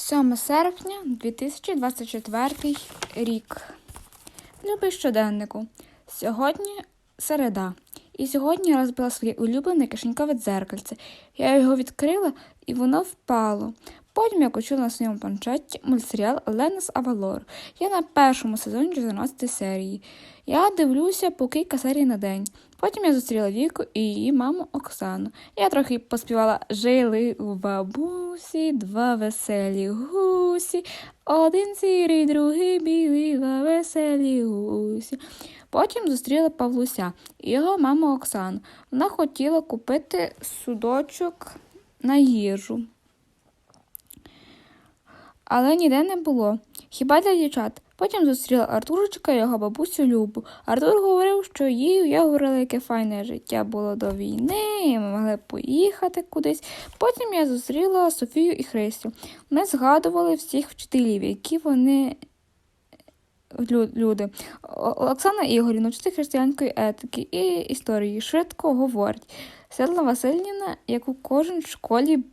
7 серпня 2024 рік. Любий щоденнику. Сьогодні середа. І сьогодні розбила своє улюблене кишенькове дзеркальце. Я його відкрила, і воно впало. Потім я почула на своєму планшеті мультсеріал Лена з Авалор. Я на першому сезоні 14 серії. Я дивлюся по кілька серій на день. Потім я зустріла Віку і її маму Оксану. Я трохи поспівала Жили у бабусі, два веселі гусі, один сірий, другий білий, два веселі гусі. Потім зустріла Павлуся і його маму Оксану. Вона хотіла купити судочок на їжу. Але ніде не було. Хіба для дівчат. Потім зустріла Артурчика і його бабусю Любу. Артур говорив, що їй я говорила, яке файне життя було до війни, і ми могли поїхати кудись. Потім я зустріла Софію і Христю. Вони згадували всіх вчителів, які вони люди. Оксана Ігорівна, вчитель християнської етики і історії, швидко говорить. Святла Васильівна, яку кожен в школі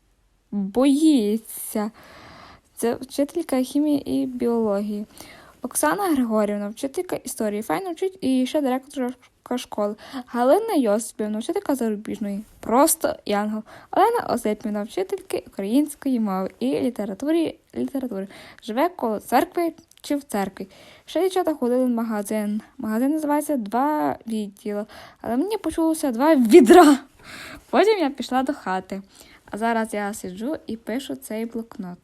боїться. Це вчителька хімії і біології. Оксана Григорівна, вчителька історії, файно вчить і ще директорка школи. Галина Йосипівна, вчителька зарубіжної, просто янгол. Олена Осипівна, вчительки української мови і літератури, літератури. Живе коло церкви чи в церкві. Ще дівчата ходили в магазин. Магазин називається Два відділа, але мені почулося два відра. Потім я пішла до хати. А зараз я сиджу і пишу цей блокнот.